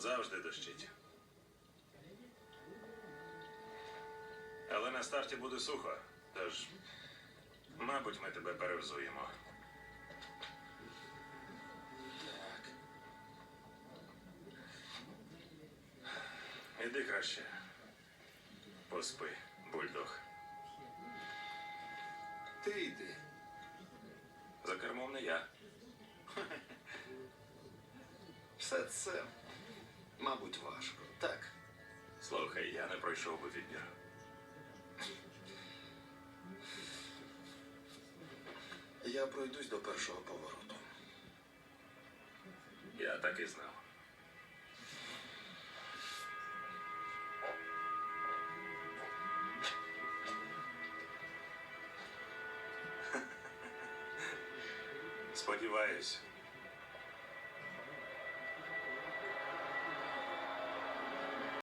Тут завжди дощить. Але на старті буде сухо, тож, мабуть, ми тебе перевзуємо. Так. Іди краще. Поспи, бульдог. Ти йди. За кермом не я. Все це, мабуть, важко. Так. Слухай, я не пройшов би відбір. Я пройдусь до першого повороту. Я так і знав. Сподіваюсь,